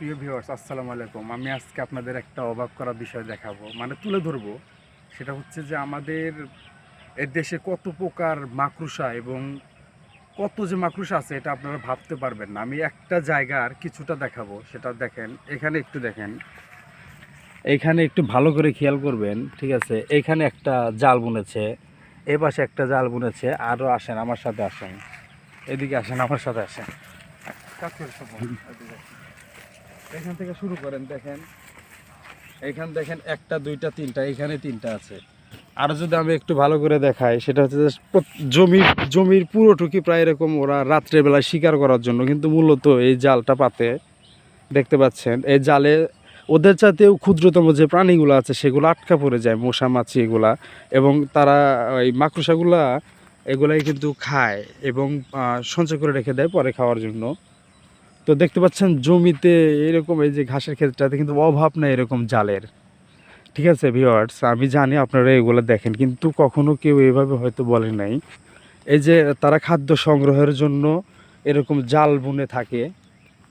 সুপ্রিয় ভিউয়ার্স আসসালামু আলাইকুম। আমি আজকে আপনাদের একটা অবাক করা বিষয় দেখাবো মানে তুলে ধরবো। সেটা হচ্ছে যে আমাদের এ দেশে কত প্রকার মাকড়সা এবং কত যে মাকড়সা আছে, এটা আপনারা ভাবতে পারবেন না। আমি একটা জায়গার কিছুটা দেখাবো, সেটা দেখেন, এখানে একটু দেখেন। এখানে একটু ভালো করে খেয়াল করবেন, ঠিক আছে? এখানে একটা জাল বুনেছে, এ পাশে একটা জাল বুনেছে আরও আসেন, আমার সাথে আসেন। এদিকে আসেন, আমার সাথে আসেন। এখান থেকে শুরু করেন, দেখেন। এখান দেখেন একটা, দুইটা, তিনটা, এখানে তিনটা আছে। আর যদি আমি একটু ভালো করে দেখাই, সেটা হচ্ছে জমির জমির পুরোটুকি প্রায় এরকম ওরা রাত্রেবেলায় শিকার করার জন্য, কিন্তু মূলত এই জালটা পাতে, দেখতে পাচ্ছেন, এই জালে ওদের চাইতেও ক্ষুদ্রতম যে প্রাণীগুলো আছে, সেগুলো আটকা পড়ে যায়, মশা, মাছি এগুলা, এবং তারা এই মাকড়সাগুলা এগুলাই কিন্তু খায় এবং সঞ্চয় করে রেখে দেয় পরে খাওয়ার জন্য। তো দেখতে পাচ্ছেন জমিতে এরকম এই যে ঘাসের ক্ষেত্রটাতে কিন্তু অভাব নাই এরকম জালের। ঠিক আছে ভিওয়ার্স আমি জানি আপনারা এগুলো দেখেন, কিন্তু কখনো কেউ এভাবে হয়তো বলে নাই। এই যে তারা খাদ্য সংগ্রহের জন্য এরকম জাল বুনে থাকে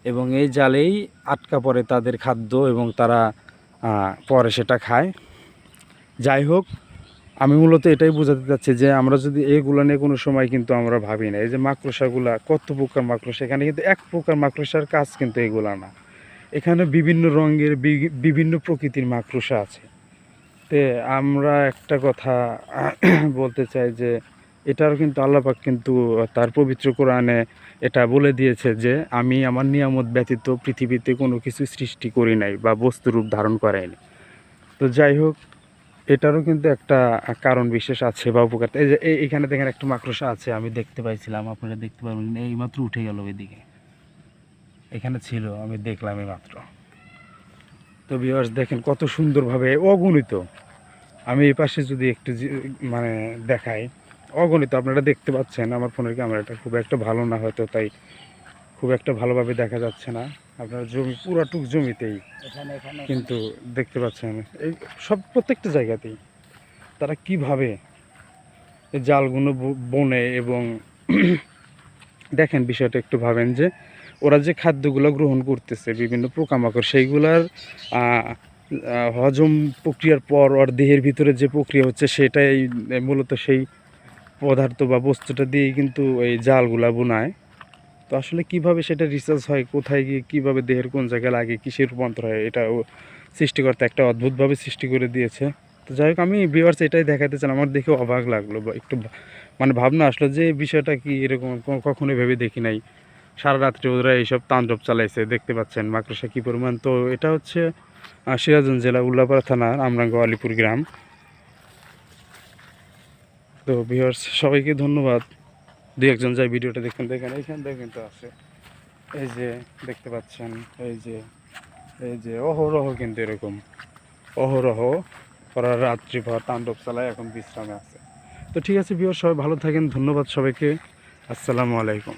এবং এই জালেই আটকা পড়ে তাদের খাদ্য এবং তারা পরে সেটা খায়। যাই হোক আমি মূলত এটাই বোঝাতে চাচ্ছি যে আমরা যদি এইগুলো নিয়ে কোনো সময় কিন্তু আমরা ভাবি না। এই যে মাকড়সাগুলা, কত প্রকার মাকড়সা? এখানে কিন্তু এক প্রকার মাকড়সার কাজ কিন্তু এগুলা না। এখানে বিভিন্ন রঙের বিভিন্ন প্রকৃতির মাকড়সা আছে। তে আমরা একটা কথা বলতে চাই যে, এটারও কিন্তু আল্লাপাক কিন্তু তার পবিত্র কোরআনে এটা বলে দিয়েছে যে, আমি আমার নিয়ামত ব্যতীত পৃথিবীতে কোনো কিছু সৃষ্টি করি নাই বা বস্তুরূপ ধারণ করাইনি তো যাই হোক এটারও কিন্তু একটা কারণ বিশেষ আছে বা উপকার। এই যে, এই- এখানে দেখেন একটা মাকড়সা আছে, আমি দেখতে পাইছিলাম, আপনারা দেখতে পারবেন এই মাত্র উঠে গেল ওইদিকে। এখানে ছিল, আমি দেখলাম এই মাত্র। তো ভিউয়ার্স দেখেন কত সুন্দরভাবে অগণিত। আমি এই পাশে যদি একটু মানে দেখাই, অগণিত, আপনারা দেখতে পাচ্ছেন, আমার ফোনের ক্যামেরাটা খুব একটা ভালো না হয়তো, তাই খুব একটা ভালোভাবে দেখা যাচ্ছে না। আপনার জমি পুরাটুক জমিতেই। কিন্তু দেখতে পাচ্ছেন এই সব প্রত্যেকটা জায়গাতেই তারা কীভাবে এই জালগুলো বনে এবং দেখেন বিষয়টা একটু ভাবেন যে ওরা যে খাদ্যগুলো গ্রহণ করতেছে বিভিন্ন পোকামাকড় সেইগুলার হজম প্রক্রিয়ার পর ওর দেহের ভিতরে যে প্রক্রিয়া হচ্ছে সেটাই মূলত সেই পদার্থ বা বস্তুটা দিয়েই কিন্তু এই জালগুলা বোনায়। তো আসলে কীভাবে সেটা রিসার্চ হয়, কোথায় গিয়ে কীভাবে দেহের কোন জায়গায় লাগে, কিসের রূপান্তর হয়, এটা সৃষ্টিকর্তা একটা অদ্ভুতভাবে সৃষ্টি করে দিয়েছে। তো যাই হোক, আমি ভিউয়ার্স এটাই দেখাতে চান আমার দেখে অবাক লাগল বা একটু মানে ভাবনা আসলো যে বিষয়টা কি এরকম ক- কখনোই ভেবে দেখি নাই। সারা রাত্রে ওরা এইসব তাণ্ডব চালাইছে, দেখতে পাচ্ছেন মাকড়সা কী পরিমাণ। তো এটা হচ্ছে সিরাজগঞ্জ জেলা উল্লাপাড়া থানার আমরাঙ্গ আলিপুর গ্রাম। তো ভিউয়ার্স সবাইকে ধন্যবাদ। দু একজন যাই ভিডিওটা দেখেন দেখেন, এইখান থেকে কিন্তু আছে। এই যে দেখতে পাচ্ছেন, এই যে এই যে অহরহ কিন্তু এরকম। অহরহ ওরা রাত্রিভর তাণ্ডব চালায়, এখন বিশ্রামে আছে। তো ঠিক আছে বিয়র সবাই ভালো থাকেন, ধন্যবাদ সবাইকে। আসসালামু আলাইকুম।